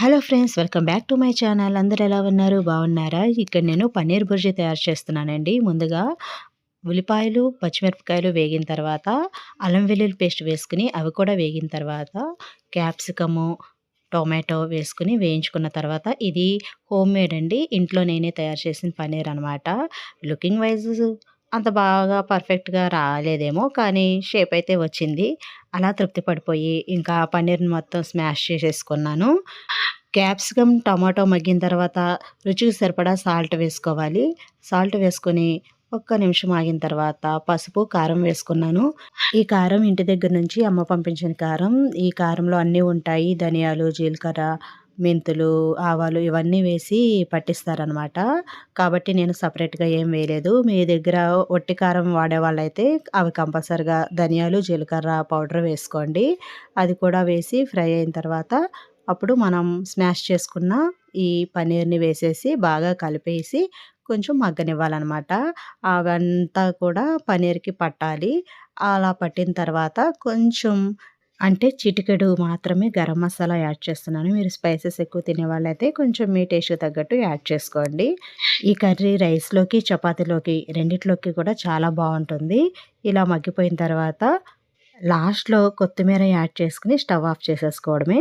Hello friends welcome back to my channel. అందరు ఎలా ఉన్నారు? బాగున్నారా? ఇక్కడ నేను పన్నీర్ బుర్జీ తయారు చేస్తున్నానండి. ముందుగా ఉల్లిపాయలు పచ్చిమిరపకాయలు వేగిన తర్వాత అల్లం వెల్లుల్లి పేస్ట్ వేసుకుని అవి కూడా వేగిన తర్వాత క్యాప్సికము టొమాటో వేసుకుని వేయించుకున్న తర్వాత ఇది హోమ్ మేడ్ అండి. ఇంట్లో నేనే తయారు చేసిన పన్నీర్ అనమాట లుకింగ్ వైజ్ అంత బాగా పర్ఫెక్ట్గా రాలేదేమో కానీ షేప్ అయితే వచ్చింది. అలా తృప్తి పడిపోయి ఇంకా పన్నీర్ని మొత్తం స్మాష్ చేసేసుకున్నాను. క్యాప్సికమ్ టమాటో మగ్గిన తర్వాత రుచికి సరిపడా సాల్ట్ వేసుకోవాలి. సాల్ట్ వేసుకొని ఒక్క నిమిషం ఆగిన తర్వాత పసుపు కారం వేసుకున్నాను. ఈ కారం ఇంటి దగ్గర నుంచి అమ్మ పంపించిన కారం. ఈ కారంలో అన్నీ ఉంటాయి. ధనియాలు జీలకర్ర మెంతులు ఆవాలు ఇవన్నీ వేసి పట్టిస్తారనమాట కాబట్టి నేను సపరేట్గా ఏం వేయలేదు. మీ దగ్గర ఒట్టి కారం వాడే వాళ్ళైతే అవి కంపల్సరిగా ధనియాలు జీలకర్ర పౌడర్ వేసుకోండి. అది కూడా వేసి ఫ్రై అయిన తర్వాత అప్పుడు మనం స్మాష్ చేసుకున్న ఈ పన్నీర్ని వేసేసి బాగా కలిపేసి కొంచెం మగ్గనివ్వాలన్నమాట. అవంతా కూడా పన్నీర్కి పట్టాలి. అలా పట్టిన తర్వాత కొంచెం అంటే చిటికెడు మాత్రమే గరం మసాలా యాడ్ చేస్తున్నాను. మీరు స్పైసెస్ ఎక్కువ తినే వాళ్ళైతే కొంచెం మీ టేస్ట్ తగ్గట్టు యాడ్ చేసుకోండి. ఈ కర్రీ రైస్లోకి చపాతీలోకి రెండిట్లోకి కూడా చాలా బాగుంటుంది. ఇలా మగ్గిపోయిన తర్వాత లాస్ట్లో కొత్తిమీర యాడ్ చేసుకుని స్టవ్ ఆఫ్ చేసేసుకోవడమే.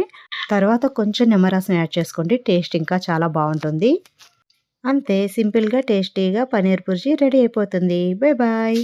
తర్వాత కొంచెం నిమ్మరసం యాడ్ చేసుకోండి టేస్ట్ ఇంకా చాలా బాగుంటుంది. అంతే సింపుల్గా టేస్టీగా పనీర్ బుర్జీ రెడీ అయిపోతుంది. Bye bye.